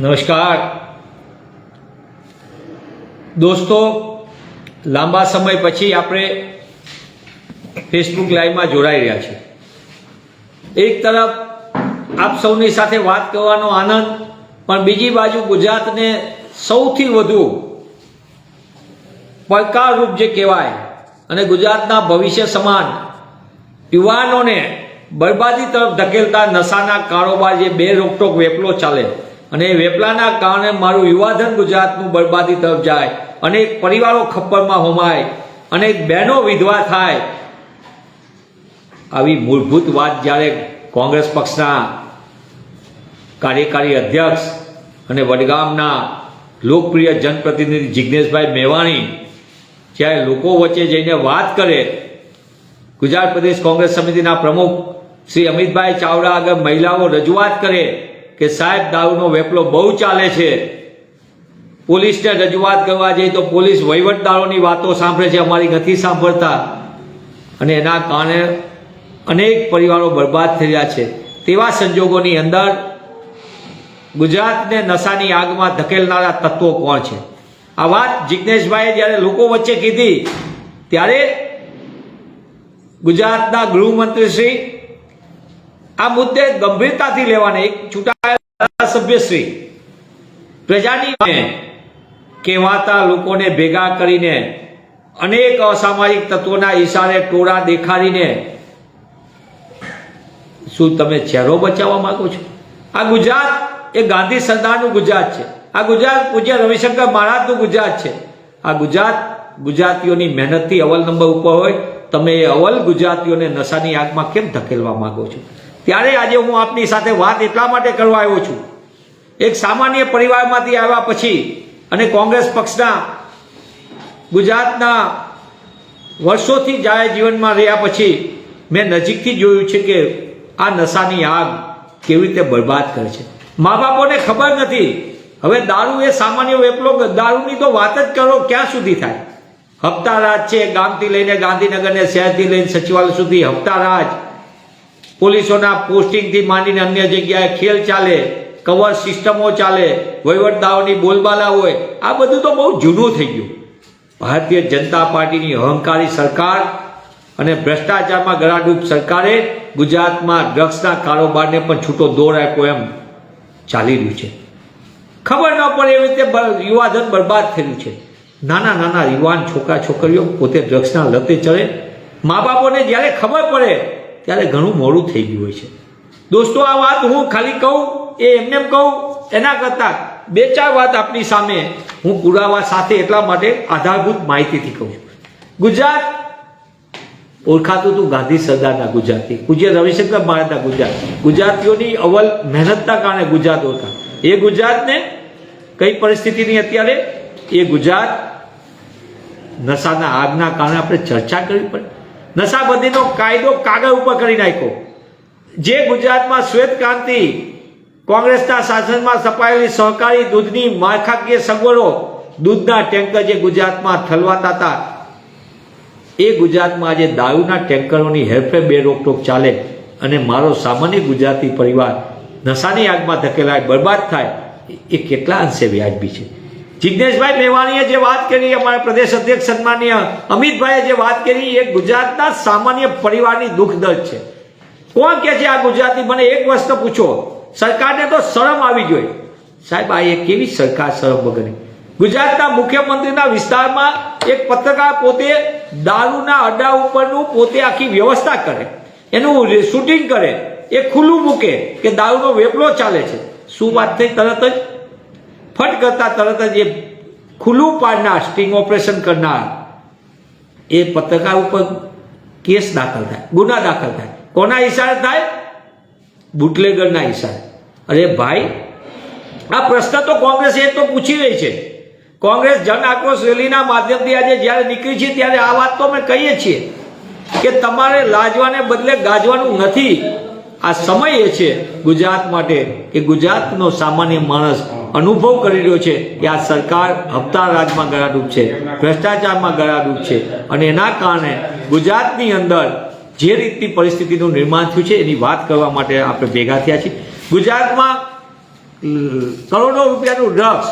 નમસ્કાર. દોસ્તો, લાંબા સમય પછી આપણે ફેસબુક લાઈવમાં જોડાઈ રહ્યા છીએ. એક તરફ આપ સૌની સાથે વાત કરવાનો આનંદ, પણ બીજી બાજુ ગુજરાતને સૌથી વધુ પડકારરૂપ જે કહેવાય અને ગુજરાતના ભવિષ્ય સમાન યુવાનોને બરબાદી તરફ ધકેલતા નશાના કારોબાર જે બે રોકટોક વેપલો ચાલે અને વેપલાના કારણે મારું યુવાધન ગુજરાતનું બરબાદી તરફ જાય અનેક પરિવારો ખપ્પરમાં હોમાય અનેક બહેનો વિધવા થાય. આવી મૂળભૂત વાત જ્યારે કોંગ્રેસ પક્ષના કાર્યકારી અધ્યક્ષ અને વડગામના લોકપ્રિય જનપ્રતિનિધિ જિજ્ઞેશભાઈ મેવાણી જ્યારે લોકો વચ્ચે જઈને વાત કરે, ગુજરાત પ્રદેશ કોંગ્રેસ સમિતિના પ્રમુખ શ્રી અમિતભાઈ ચાવડા આગળ મહિલાઓ રજૂઆત કરે કે સાહેબ, દારૂનો વેપલો બહુ ચાલે છે. પોલીસને રજૂઆત કરવા જઈએ તો પોલીસ વહીવટદારોની વાતો સાંભળે છે, અમારી નથી સાંભળતા. અને એના કારણે અનેક પરિવારો બરબાદ થઈ રહ્યા છે. તેવા સંજોગોની અંદર ગુજરાતને નશાની આગમાં ધકેલનારા તત્વો કોણ છે? આ વાત જિજ્ઞેશભાઈએ જ્યારે લોકો વચ્ચે કીધી, ત્યારે ગુજરાતના ગૃહમંત્રી શ્રી આ મુદ્દે ગંભીરતાથી લેવાને એક ચૂંટાયેલા ધારાસભ્યશ્રી પ્રજાની કહેવાતા લોકોને ભેગા કરીને અનેક અસામાજિક તત્વોના ઈશારે ટોળા દેખાડીને શું તમે ચહેરો બચાવવા માંગો છો? આ ગુજરાત એ ગાંધી સરદારનું ગુજરાત છે. આ ગુજરાત પૂજ્ય રવિશંકર મહારાજનું ગુજરાત છે. આ ગુજરાત ગુજરાતીઓની મહેનતથી અવલ નંબર ઉપર હોય, તમે એ અવલ ગુજરાતીઓને નશાની આગમાં કેમ ધકેલવા માંગો છો? ત્યારે આજે હું આપની સાથે વાત એટલા માટે કરવા આવ્યો છું એક સામાન્ય પરિવારમાંથી આવ્યા પછી અને કોંગ્રેસ પક્ષના ગુજરાતના વર્ષોથી જાહેર જીવનમાં રહ્યા પછી મેં નજીકથી જોયું છે કે આ નશાની આગ કેવી રીતે બરબાદ કરે છે. મા બાપોને ખબર નથી. હવે દારૂ એ સામાન્ય વેપલો, દારૂની તો વાત જ કરો, ક્યાં સુધી થાય? હપ્તા રાજ છે, ગામથી લઈને ગાંધીનગરને શહેરથી લઈને સચિવાલય સુધી હપ્તા રાજ પોલીસોના પોસ્ટિંગથી માંડીને અન્ય જગ્યાએ ખેલ ચાલે. કવર સિસ્ટમો ચાલે, વહીવટદારોની બોલબાલા હોય, આ બધું તો બહુ જૂનું થઈ ગયું. ભારતીય જનતા પાર્ટીની અહંકારી સરકાર અને ભ્રષ્ટાચારમાં ગળાડૂબ સરકારે ગુજરાતમાં ડ્રગ્સના કારોબારને પણ છૂટો દોર આપ્યો એમ ચાલી રહ્યું છે. ખબર ન પડે એવી રીતે યુવાધન બરબાદ થયું છે. નાના નાના યુવાન છોકરા છોકરીઓ પોતે ડ્રગ્સના લતે ચડે. મા બાપોને જ્યારે ખબર પડે, ત્યારે ઘણું મોડું થઈ ગયું હોય છે. દોસ્તો, આ વાત હું ખાલી કહું એ એમને એમ કહું, એના કરતાં બે ચાર વાત આપની સામે હું પુરાવા સાથે એટલા માટે આધારભૂત માહિતીથી કહું. છું ગુજરાત ઓળખાતું હતું ગાંધી સરદારના ગુજરાતી પૂજ્ય રવિશંકર મહારાજના ગુજરાત. ગુજરાતીઓની અવલ મહેનતના કારણે ગુજરાત ઓળખા. એ ગુજરાતને કઈ પરિસ્થિતિની અત્યારે? એ ગુજરાત નશાના આગના કારણે આપણે ચર્ચા કરવી પડે. નશાબંધીનો કાયદો કાગળ ઉપર કરી નાખ્યો. જે ગુજરાતમાં શ્વેત ક્રાંતિ કોંગ્રેસના શાસનમાં સપાયેલી સહકારી દૂધની માળખાકીય સગવડો દૂધના ટેન્કર જે ગુજરાતમાં ઠલવાતા હતા, એ ગુજરાતમાં આજે દારૂના ટેન્કરોની હેરફેર બે રોકટોક ચાલે અને મારો સામાન્ય ગુજરાતી પરિવાર નશાની આગમાં ધકેલાય, બરબાદ થાય, એ કેટલા અંશે વ્યાજબી છે. જિજ્ઞેશભાઈ મેવાણીએ જે વાત કરી, અમારા પ્રદેશ અધ્યક્ષ સન્માનીય અમિતભાઈએ જે વાત કરી, એ ગુજરાતના સામાન્ય પરિવારની દુઃખ છે. કોણ કે છે આ ગુજરાતી? મને એક વસ્તુ પૂછો. સરકારને તો શરમ આવી જોઈએ સાહેબ, આ એક કેવી સરકાર શરમ વગરની? ગુજરાતના મુખ્યમંત્રીના વિસ્તારમાં એક પત્રકાર પોતે દારૂના અડ્ડા ઉપરનું પોતે આખી વ્યવસ્થા કરે. એનું શૂટિંગ કરે. એ ખુલ્લું મૂકે કે દારૂનો વેપલો ચાલે છે. શું વાત થઈ તરત જ? ફટ કરતા તરત જ એ ખુલ્લું પાડનાર સ્ટિંગ ઓપરેશન કરનાર, એ પત્રકાર ઉપર કેસ દાખલ થાય, ગુના દાખલ થાય. કોના ઈશારે થાય? બુટલેગરના ઈશારે. અરે ભાઈ, આ પ્રશ્ન તો કોંગ્રેસ એ તો પૂછી રહી છે. કોંગ્રેસ જન આક્રોશ રેલીના માધ્યમથી આજે જ્યારે નીકળી છે, ત્યારે આ વાત તો અમે કહીએ છીએ કે તમારે લાજવાને બદલે ગાજવાનું નથી. આ સમય એ છે ગુજરાત માટે કે ગુજરાતનો સામાન્ય માણસ અનુભવ કરી રહ્યો છે કે આ સરકાર હપ્તા રાજમાં ગળાડૂબ છે, ભ્રષ્ટાચારમાં ગળાડૂબ છે અને એના કારણે ગુજરાતની અંદર જે રીતની પરિસ્થિતિનું નિર્માણ થયું છે એની વાત કરવા માટે આપણે ભેગા થયા છીએ. ગુજરાતમાં કરોડો રૂપિયાનું ડ્રગ્સ,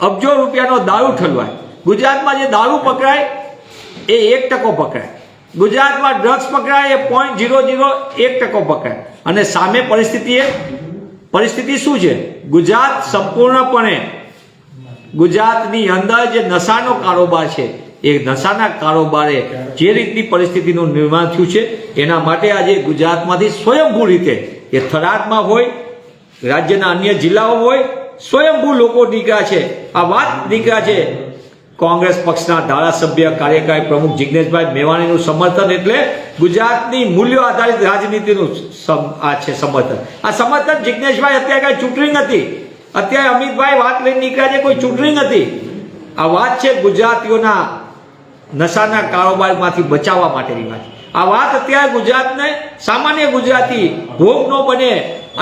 અબજો રૂપિયાનો દારૂ ઠલવાય. ગુજરાતમાં જે દારૂ પકડાય, એ એક ટકો પકડાય. ગુજરાતમાં ડ્રગ્સ પકડાય, એ પોઈન્ટ ઝીરો ઝીરો એક ટકો પકડાય. અને સામે પરિસ્થિતિ એ? પરિસ્થિતિ શું છે? ગુજરાત સંપૂર્ણપણે, ગુજરાતની અંદર જે નશાનો કારોબાર છે, એ નશાના કારોબારે જે રીતની પરિસ્થિતિનું નિર્માણ થયું છે, એના માટે આજે ગુજરાતમાંથી સ્વયંભૂ રીતે એ થરાદમાં હોય, રાજ્યના અન્ય જિલ્લાઓ હોય, સ્વયંભૂ લોકો નીકળ્યા છે. આ વાત નીકળ્યા છે. કોંગ્રેસ પક્ષના ધારાસભ્ય, કાર્યકારી પ્રમુખ જિજ્ઞેશભાઈ મેવાણીનું સમર્થન એટલે ગુજરાતની મૂલ્યો આધારિત રાજનીતિનું આ છે સમર્થન. આ સમર્થન જિજ્ઞેશભાઈ અત્યારે કાંઈ ચૂંટણી નથી. અત્યારે અમિતભાઈ વાત લઈને નીકળ્યા છે, કોઈ ચૂંટણી નથી. આ વાત છે ગુજરાતીઓના નશાના કારોબારમાંથી બચાવવા માટેની વાત. આ વાત અત્યારે ગુજરાતને સામાન્ય ગુજરાતી ભોગ ન બને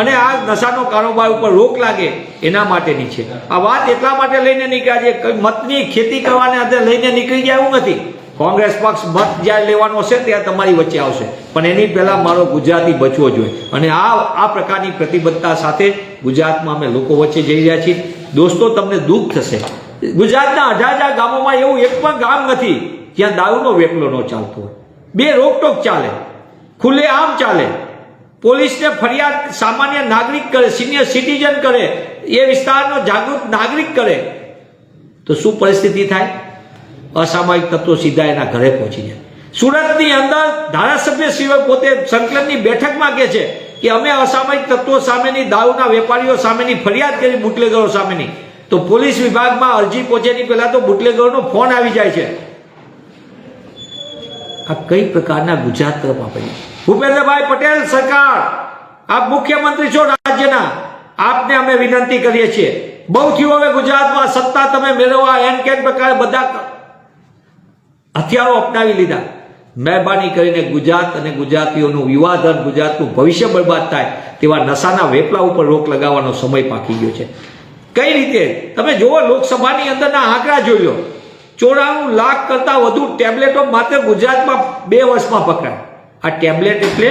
અને આ નશાનો કારોબાર ઉપર રોક લાગે એના માટેની છે. આ વાત એટલા માટે લઈને નીકળ્યા છે મતની ખેતી કરવાને અંદર લઈને નીકળી જાય એવું નથી. કોંગ્રેસ પક્ષ મત જ્યારે લેવાનો હશે ત્યારે તમારી વચ્ચે આવશે. પણ એની પહેલાં મારો ગુજરાતી બચવો જોઈએ. અને આ આ પ્રકારની પ્રતિબદ્ધતા સાથે ગુજરાતમાં અમે લોકો વચ્ચે જઈ રહ્યા છીએ. દોસ્તો, તમને દુઃખ થશે. ગુજરાતના અઢાર ગામોમાં એવું એક પણ ગામ નથી જ્યાં દારૂનો વેપલો ન ચાલતો હોય. બે રોકટોક ચાલે, ખુલ્લે આમ ચાલે. પોલીસને ફરિયાદ સામાન્ય નાગરિક કરે, સિનિયર સિટીઝન કરે, એ વિસ્તારનો જાગૃત નાગરિક કરે. તો શું પરિસ્થિતિ થાય? અસામાયિક તત્વો સીધા એના ઘરે પહોંચી જાય. સુરતની અંદર ધારાસભ્ય સિવાય પોતે સંકલનની બેઠકમાં કહે છે કે અમે અસામાયિક તત્વો સામેની દારૂના વેપારીઓ સામેની ફરિયાદ કરી બુટલેગરો સામેની. તો પોલીસ વિભાગમાં અરજી પહોંચેની પહેલા તો બુટલેગરોનો ફોન આવી જાય છે. આ કઈ પ્રકારના ગુજરાત તરફ આપણે ભૂપેન્દ્રભાઈ પટેલ સરકાર, આપ મુખ્યમંત્રી છો રાજ્યના, આપને અમે વિનંતી કરીએ છીએ. બહુ થયું હવે ગુજરાતમાં સત્તા તમે મેળવવા એન કેન પ્રકારે બધા હથિયારો અપનાવી લીધા. મહેરબાની કરીને ગુજરાત અને ગુજરાતીઓનું યુવાધન ગુજરાતનું ભવિષ્ય બરબાદ થાય તેવા નશાના વેપલા ઉપર રોક લગાવવાનો સમય પાકી ગયો છે. કઈ રીતે? તમે જુઓ, લોકસભાની અંદરના આંકડા જોઈ લો. ચોરાણું લાખ કરતાં વધુ ટેબ્લેટો માત્ર ગુજરાતમાં બે વર્ષમાં પકડાય. આ ટેબ્લેટ એટલે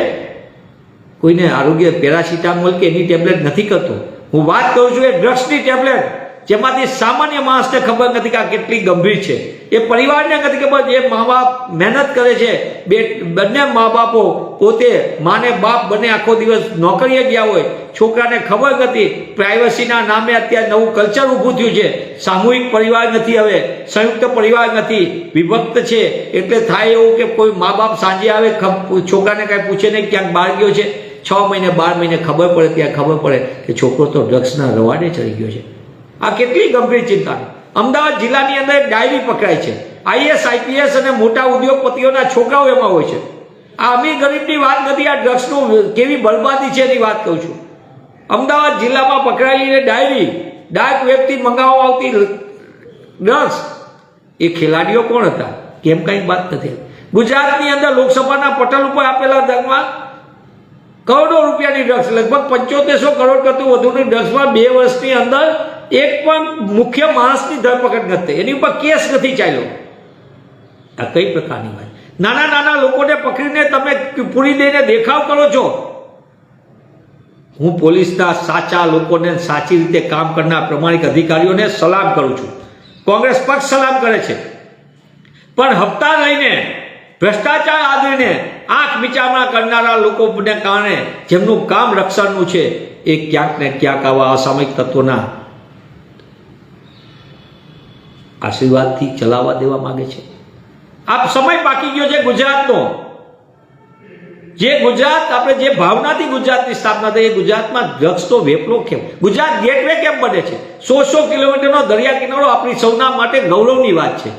કોઈને આરોગ્ય પેરાસિટામોલ કે એની ટેબ્લેટ નથી કરતો. હું વાત કરું છું એ ડ્રગ્સની ટેબ્લેટ. જેમાંથી સામાન્ય માણસને ખબર નથી કે આ કેટલી ગંભીર છે. એ પરિવારને નથી ખબર જે મા બાપ મહેનત કરે છે. બે, બંને મા બાપો પોતે માને બાપ બંને આખો દિવસ નોકરીએ ગયા હોય. છોકરાને ખબર નથી પ્રાઇવસીના નામે અત્યારે નવું કલ્ચર ઊભું થયું છે. સામૂહિક પરિવાર નથી હવે, સંયુક્ત પરિવાર નથી, વિભક્ત છે. એટલે થાય એવું કે કોઈ મા બાપ સાંજે આવે છોકરાને કાંઈ પૂછે નહીં ક્યાંક બહાર ગયો છે. છ મહિને, બાર મહિને ખબર પડે, ત્યાં ખબર પડે કે છોકરો તો ડ્રગ્સના રવાડે ચડી ગયો છે. આ કેટલી ગંભીર ચિંતા અમદાવાદ જિલ્લાની અંદર ડાયરી પકડાય છે. આઈએસ આઈપીએસ અને મોટા ઉદ્યોગપતિઓના છોકરાઓ એમાં હોય છે. આ અમીર ગરીબની વાત નથી, આ ડ્રગ્સનું કેવી બરબાદી છે એની વાત કહું છું. અમદાવાદ જિલ્લામાં પકડાયેલી ડાયરી, ડાર્ક વેબથી મંગાવવા આવતી ડ્રગ્સ. એ ખેલાડીઓ કોણ હતા? કેમ કંઈ વાત નથી ગુજરાતની અંદર લોકસભાના પટલ ઉપર આપેલા દરમાં કરોડો રૂપિયાની ડ્રગ્સ, લગભગ પંચોતેરસો કરોડ કરતું વધુની ડ્રગ્સમાં બે વર્ષની અંદર એક પણ મુખ્ય માણસની ધરપકડ નથી. એની ઉપર કેસ નથી ચાલ્યો. આ કઈ પ્રકારની વાત? નાના નાના લોકોને પકડીને તમે પૂરી દઈને દેખાવ કરો છો. હું પોલીસના સાચા લોકોને સાચી રીતે કામ કરનાર પ્રમાણિક અધિકારીઓને સલામ કરું છું. કોંગ્રેસ પક્ષ સલામ કરે છે. પણ હપ્તા લઈને, ભ્રષ્ટાચાર આદરીને, આંખ વિચારણા કરનારા લોકોને કારણે જેમનું કામ રક્ષણનું છે, એ ક્યાંક ને ક્યાંક આવા અસામયિક તત્વોના આશીર્વાદથી ચલાવવા દેવા માંગે છે. આ સમય બાકી ગયો છે ગુજરાતનો. જે ગુજરાત, આપણે જે ભાવનાથી ગુજરાતની સ્થાપના થઈ, એ ગુજરાતમાં ડ્રગ્સનો વેપલો કેમ? ગુજરાત ગેટવે કેમ બને છે? સો સો કિલોમીટરનો દરિયા કિનારો આપણી સૌના માટે ગૌરવની વાત છે.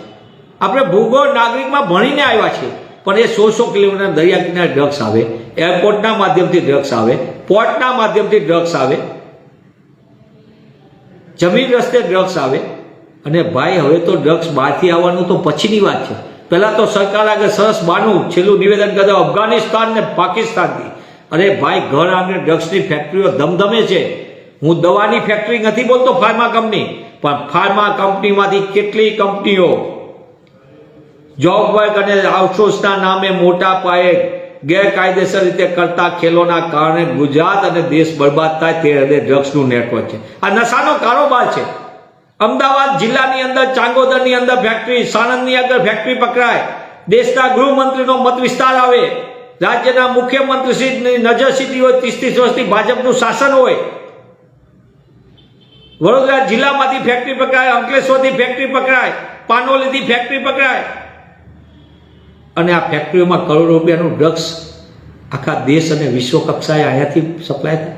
આપણે ભૂગોળ નાગરિકમાં ભણીને આવ્યા છીએ, પણ એ સો સો કિલોમીટર દરિયા કિનારે ડ્રગ્સ આવે, એરપોર્ટના માધ્યમથી ડ્રગ્સ આવે, પોર્ટના માધ્યમથી ડ્રગ્સ આવે, જમીન રસ્તે ડ્રગ્સ આવે અને ભાઈ, હવે તો ડ્રગ્સ બહારથી આવવાનું તો પછીની વાત છે. પહેલાં તો સરકાર આગળ સરસ બાનું છેલ્લું નિવેદન કરતા અફઘાનિસ્તાન ને પાકિસ્તાનથી અરે ભાઈ, ઘર આંગણે ડ્રગ્સની ફેક્ટરીઓ ધમધમે છે. હું દવાની ફેક્ટરી નથી બોલતો ફાર્મા કંપની પણ ફાર્મા કંપનીમાંથી કેટલી કંપનીઓ જોબ વર્ક અને આઉટસોર્સના નામે મોટા પાયે ગેરકાયદેસર રીતે કરતા ખેલોના કારણે ગુજરાત અને દેશ બરબાદ થાય તે હૃદય ડ્રગ્સનું નેટવર્ક છે. આ નશાનો કારોબાર છે. અમદાવાદ જિલ્લાની અંદર, ચાંગોદરની અંદર ફેક્ટરી સાણંદની અંદર ફેક્ટરી પકડાય. દેશના ગૃહમંત્રીનો મત વિસ્તાર આવે. રાજ્યના મુખ્યમંત્રીશ્રીની નજર સીધી હોય ત્રીસ ત્રીસ વર્ષથી ભાજપનું શાસન હોય. વડોદરા જિલ્લામાંથી ફેક્ટરી પકડાય, અંકલેશ્વરથી ફેક્ટરી પકડાય, પાનોલીથી ફેક્ટરી પકડાય. અને આ ફેક્ટરીઓમાં કરોડો રૂપિયાનું ડ્રગ્સ આખા દેશ અને વિશ્વ કક્ષાએ અહીંયાથી સપ્લાય થાય.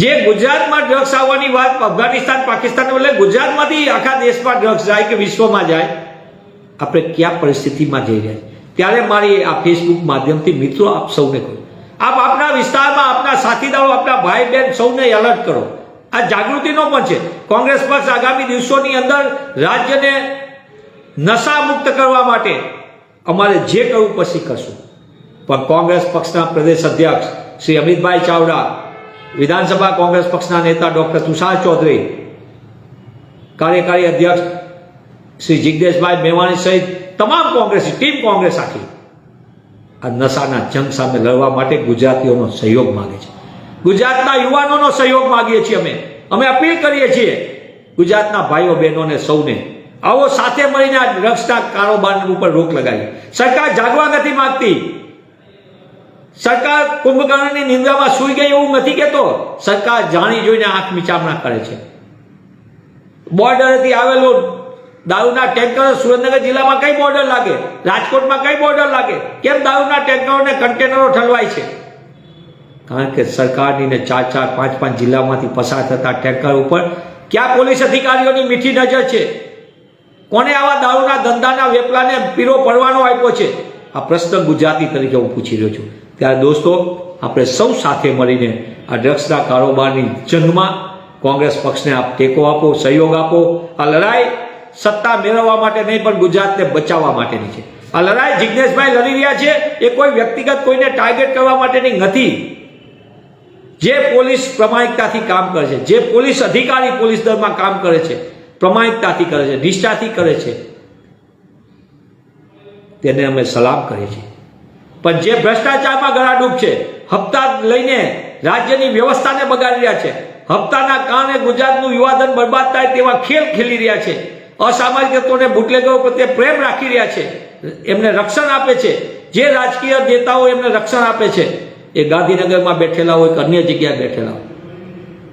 જે ગુજરાતમાં ડ્રગ્સ આવવાની વાત અફઘાનિસ્તાન પાકિસ્તાન એટલે ગુજરાતમાંથી આખા દેશમાં ડ્રગ્સ જાય કે વિશ્વમાં જાય, આપણે કયા પરિસ્થિતિમાં જઈ રહ્યા ત્યારે મારી આ ફેસબુક માધ્યમથી મિત્રો આપ સૌને કહું. આપ આપના વિસ્તારમાં આપના સાથીદારો, આપના ભાઈ બહેન સૌને એલર્ટ કરો. આ જાગૃતિનો પણ છે. કોંગ્રેસ પક્ષ આગામી દિવસોની અંદર રાજ્યને નશા મુક્ત કરવા માટે અમારે જે કરવું પછી કરશું. પણ કોંગ્રેસ પક્ષના પ્રદેશ અધ્યક્ષ શ્રી અમિતભાઈ ચાવડા વિધાનસભા કોંગ્રેસ પક્ષના નેતા ડોક્ટર તુષાર ચૌધરી, કાર્યકારી અધ્યક્ષ શ્રી જિજ્ઞેશભાઈ મેવાણી સહિત તમામ કોંગ્રેસી, ટીમ કોંગ્રેસ આખી આ નશાના જંગ સામે લડવા માટે ગુજરાતીઓનો સહયોગ માગે છે. ગુજરાતના યુવાનોનો સહયોગ માગીએ છીએ અમે. અમે અપીલ કરીએ છીએ ગુજરાતના ભાઈઓ બહેનોને સૌને આવો સાથે મળીને આ ડ્રગ્સના કારોબાર ઉપર રોક લગાવી સરકાર જાગવા નથી માંગતી. સરકાર કુંભકર્ણની નિંદામાં સૂઈ ગઈ એવું નથી કહેતો. સરકાર જાણી જોઈને આંખ મિચામણા કરે છે. બોર્ડરેથી આવેલું દારૂના ટેન્કર સુરેન્દ્રનગર જિલ્લામાં કઈ બોર્ડર લાગે? રાજકોટમાં કઈ બોર્ડર લાગે? કેમ દારૂના ટેન્કરોને કન્ટેનરો ઠલવાય છે? કારણ કે સરકારની ચાર ચાર પાંચ પાંચ જિલ્લામાંથી પસાર થતા ટેન્કર ઉપર ક્યાં પોલીસ અધિકારીઓની મીઠી નજર છે? કોને આવા દારૂના ધંધાના વેપલાને પીરો પડવાનો આપ્યો છે? આ પ્રશ્ન ગુજરાતી તરીકે હું પૂછી રહ્યો છું. ત્યારે દોસ્તો, આપણે સૌ સાથે મળીને આ ડ્રગ્સના કારોબારની જંગમાં કોંગ્રેસ પક્ષને આપ ટેકો આપો, સહયોગ આપો. આ લડાઈ સત્તા મેળવવા માટે નહીં, પણ ગુજરાતને બચાવવા માટેની છે. આ લડાઈ જિજ્ઞેશભાઈ લડી રહ્યા છે. એ કોઈ વ્યક્તિગત કોઈને ટાર્ગેટ કરવા માટેની નથી. જે પોલીસ પ્રમાણિકતાથી કામ કરે છે, જે પોલીસ અધિકારી પોલીસ દળમાં કામ કરે છે, પ્રમાણિકતાથી કરે છે, નિષ્ઠાથી કરે છે તેને અમે સલામ કરીએ છીએ પણ જે ભ્રષ્ટાચારમાં ગળાડૂબ છે, હપ્તા લઈને રાજ્યની વ્યવસ્થાને બગાડી રહ્યા છે, હપ્તાના કારણે ગુજરાતનું યુવાધન બરબાદ થાય તેવા ખેલ ખેલી રહ્યા છે, અસામાજિક તત્વોને બુટલેગરો પ્રત્યે પ્રેમ રાખી રહ્યા છે, એમને રક્ષણ આપે છે, જે રાજકીય નેતાઓ એમને રક્ષણ આપે છે, એ ગાંધીનગરમાં બેઠેલા હોય કે અન્ય જગ્યાએ બેઠેલા હોય.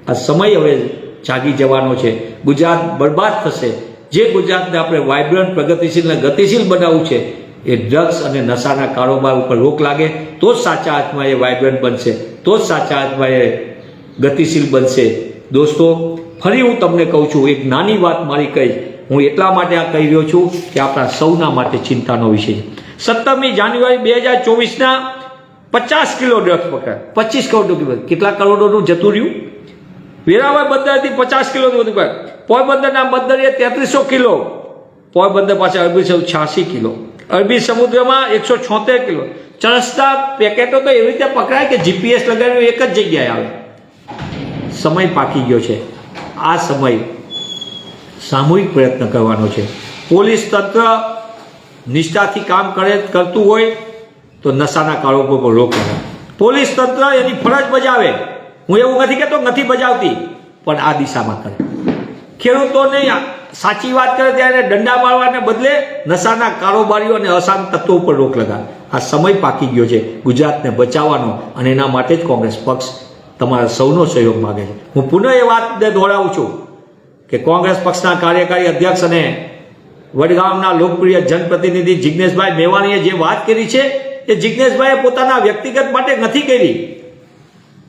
આ સમય હવે જાગી જવાનો છે. ગુજરાત બરબાદ થશે. જે ગુજરાતને આપણે વાઇબ્રન્ટ પ્રગતિશીલ અને ગતિશીલ બનાવવું છે એ ડ્રગ્સ અને નશાના કારોબાર ઉપર રોક લાગે, તો જ સાચા હાથમાં એ વાઇબ્રન્ટ બનશે, તો જ સાચા હાથમાં એ ગતિશીલ બનશે. દોસ્તો, ફરી હું તમને કહું છું, એક નાની વાત મારી કહીશ હું એટલા માટે આ કહી રહ્યો છું કે આપણા સૌના માટે ચિંતાનો વિષય છે. સત્તરમી જાન્યુઆરી બે હજાર ચોવીસના પચાસ કિલો ડ્રગ્સ પકડાય. પચીસ કરોડ કેટલા કરોડોનું જતું રહ્યું? વેરાવળ બંદરથી પચાસ કિલો પોરબંદરના બંદરે તેત્રીસો કિલો. પોરબંદર પાસે સમુદ્ર છ્યાસી કિલો. અરબી સમુદ્રમાં એકસો છોતેર કિલો. ચરસતા પેકેટો તો એવી રીતે પકડાય કે જીપીએસ લગાવ્યું એક જ જગ્યાએ આવે. સમય પાકી ગયો છે. આ સમય સામૂહિક પ્રયત્ન કરવાનો છે. પોલીસ તંત્ર નિષ્ઠાથી કામ કરે, કરતું હોય તો નશાના કારોબાર પર રોક પોલીસ તંત્ર એની ફરજ બજાવે. હું એવું નથી કહેતો, નથી બજાવતી, પણ આ દિશામાં કરે. ખેડૂતોને સાચી વાત કરે ત્યારે દંડા મારવાને બદલે નશાના કારોબારીઓ અને અશાંત તત્વો ઉપર રોક લગાવે. આ સમય પાકી ગયો છે. ગુજરાતને બચાવવાનો અને એના માટે જ કોંગ્રેસ પક્ષ તમારા સૌનો સહયોગ માગે છે. હું પુનઃ એ વાતને દોહરાવું છું કે કોંગ્રેસ પક્ષના કાર્યકારી અધ્યક્ષ અને વડગામના લોકપ્રિય જનપ્રતિનિધિ જિજ્ઞેશભાઈ મેવાણીએ જે વાત કરી છે, એ જિજ્ઞેશભાઈએ પોતાના વ્યક્તિગત માટે નથી કરી.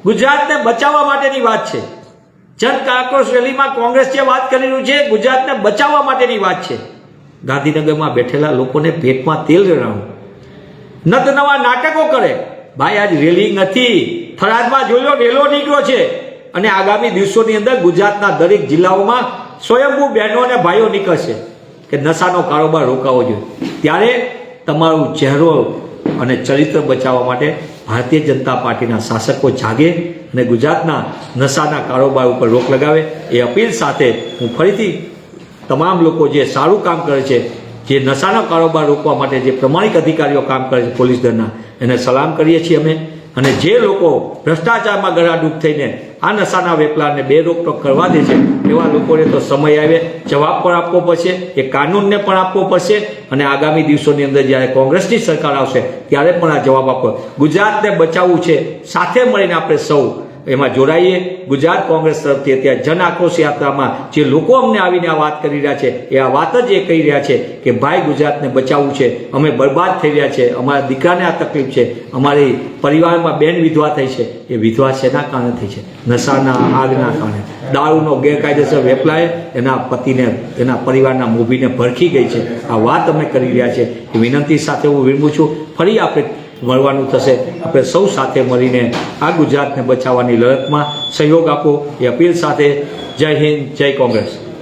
ગુજરાતને બચાવવા માટેની વાત છે. જન આક્રોશ રેલીમાં કોંગ્રેસ જે વાત કરી રહ્યું છે, ગુજરાતને બચાવવા માટેની વાત છે. ગાંધીનગરમાં બેઠેલા લોકોને પેટમાં તેલ રેડાવું. નત નવા નાટકો કરે. ભાઈ, આજ રેલી નથી. થરાદમાં જોયો રેલો નીકળ્યો છે. અને આગામી દિવસોની અંદર ગુજરાતના દરેક જિલ્લાઓમાં સ્વયંભૂ બહેનો અને ભાઈઓ નીકળશે. કે નશાનો કારોબાર રોકાવો જોઈએ. ત્યારે તમારું ચહેરો અને ચરિત્ર બચાવવા માટે ભારતીય જનતા પાર્ટીના શાસકો જાગે અને ગુજરાતના નશાના કારોબાર ઉપર રોક લગાવે એ અપીલ સાથે હું ફરીથી તમામ લોકો જે સારું કામ કરે છે, જે નશાનો કારોબાર રોકવા માટે જે પ્રમાણિક અધિકારીઓ કામ કરે છે પોલીસ દળના, એને સલામ કરીએ છીએ અમે. અને જે લોકો ભ્રષ્ટાચારમાં ગળાડૂબ થઈને આ નશાના વેપલાને બે રોકટોક કરવા દે છે એવા લોકોને તો સમય આવે, જવાબ પણ આપવો પડશે, એ કાનૂનને પણ આપવો પડશે અને આગામી દિવસોની અંદર જ્યારે કોંગ્રેસની સરકાર આવશે, ત્યારે પણ આ જવાબ આપવો ગુજરાતને બચાવવું છે, સાથે મળીને આપણે સૌ એમાં જોડાઈએ. ગુજરાત કોંગ્રેસ તરફથી અત્યારે જન આક્રોશ યાત્રામાં જે લોકો અમને આવીને આ વાત કરી રહ્યા છે, એ આ વાત જ એ કહી રહ્યા છે કે ભાઈ ગુજરાતને બચાવવું છે. અમે બરબાદ થઈ રહ્યા છે. અમારા દીકરાને આ તકલીફ છે. અમારી પરિવારમાં બેન વિધવા થઈ છે. એ વિધવા શેના કારણે થઈ છે? નશાના, આગના કારણે. દારૂનો ગેરકાયદેસર વેપલાએ એના પતિને, એના પરિવારના મૂવીને ભરખી ગઈ છે. આ વાત અમે કરી રહ્યા છે. એ વિનંતી સાથે હું વિરમું છું. ફરી આપણે મળવાનું થશે. આપણે સૌ સાથે મળીને આ ગુજરાતને બચાવવાની લડતમાં સહયોગ આપો. એ અપીલ સાથે જય હિન્દ, જય કોંગ્રેસ.